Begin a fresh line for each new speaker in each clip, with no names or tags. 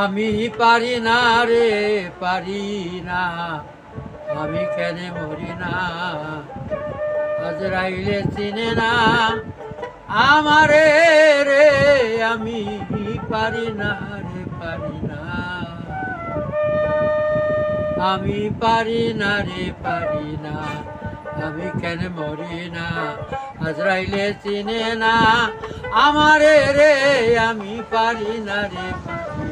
আমি পারি না রে, পারি না। আমি কেন মরি না? আজরাইলে চিনে না আমারে রে, আমি পারি না রে, পারি না। আমি পারি না রে, পারি না। আমি কেন মরি না? আজরাইলে চিনে না আমারে রে, আমি পারি না রে, পারি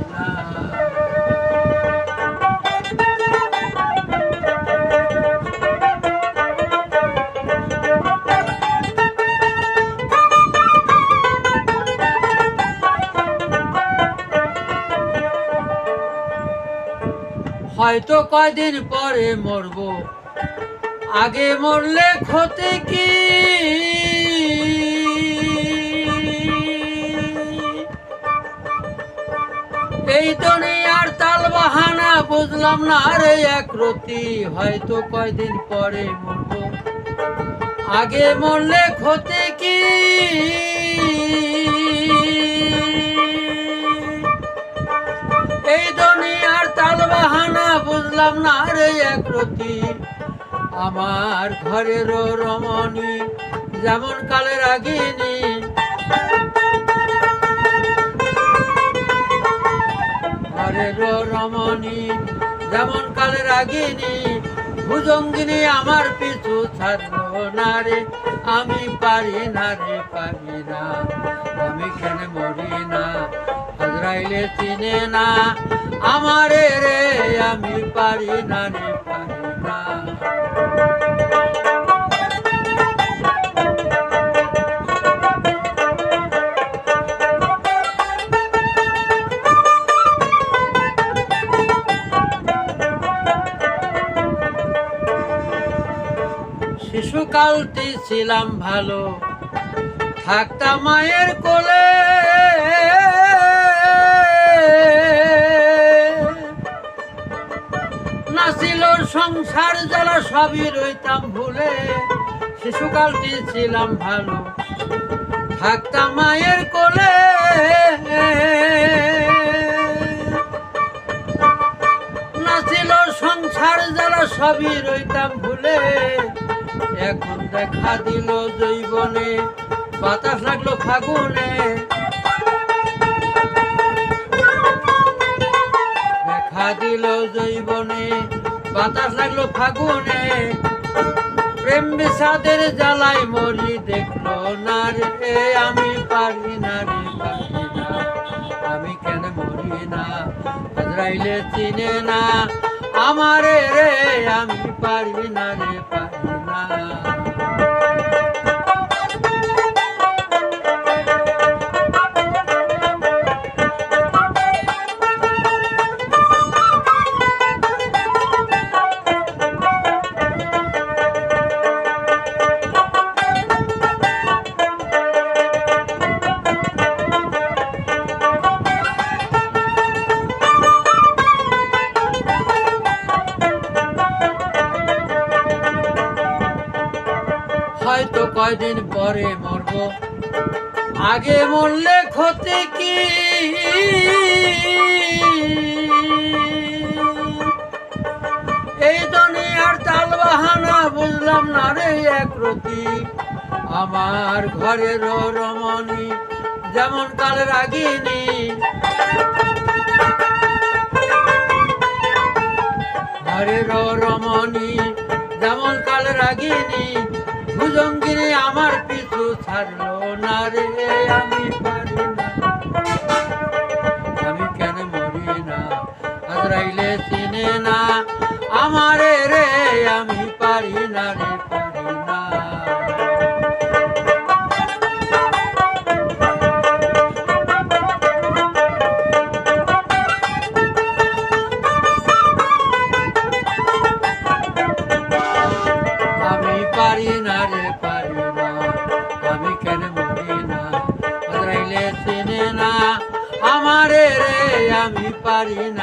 হয়তো কয়দিন পরে মরব। আগে মরলে ক্ষতি কি? এই দুনিয়ার তাল বাহানা বুঝলাম না রে এক রতি হয়তো কয়দিন পরে মরব। আগে মরলে ক্ষতি কি? এই দুনিয়ার তাল বাহানা বুঝলাম না রে এক রতি। আমার ঘরের রমণী, যেমন কালের আগিনী রমণী, যেমন কালের আগিনী ভুজঙ্গিনী আমার পিছু ছাড়লো না রে, আমি পারি না রে, পারি না। আমি কেন মরি না? হাজরাইলে চিনে না আমারে রে, আমি পারি না রে, পারি না। শিশুকালটি ছিলাম ভালো। থাকতাম মায়ের কোলে। নাছিল সংসার জ্বালা, সবই রইতাম ভুলে। শিশুকালটি ছিলাম ভালো। থাকতাম মায়ের কোলে। নাছিল সংসার জ্বালা, সবই রইতাম ভুলে। এখন দেখা দিল জৈবনে, বাতাস লাগল ফাগুনে। দেখা দিল জৈবনে, বাতাস লাগল ফাগুনে। প্রেম বিষাদের জ্বালাই মরি দেখল না রে আমি পারি না রে আমি কেন মরি না? হাজরাইলে চিনে না আমারে রে, আমি পারি না রে, পারি না হয়তো কয়দিন পরে মরব। আগে মরলে ক্ষতি কি? এই দুনিয়ার তাল বাহানা বুঝলাম না রে এক আমার ঘরের রমণী, যেমন কালের আগিনী ঘরের রমণী, যেমন কালের আগিনী ভুজঙ্গিনী আমার পিছু ছাড়লো না রে, আমি পারি না। আমি কেন মরি না? আজরাইলে চিনে না আমারে রে, আমি পারি না রে। চিনে না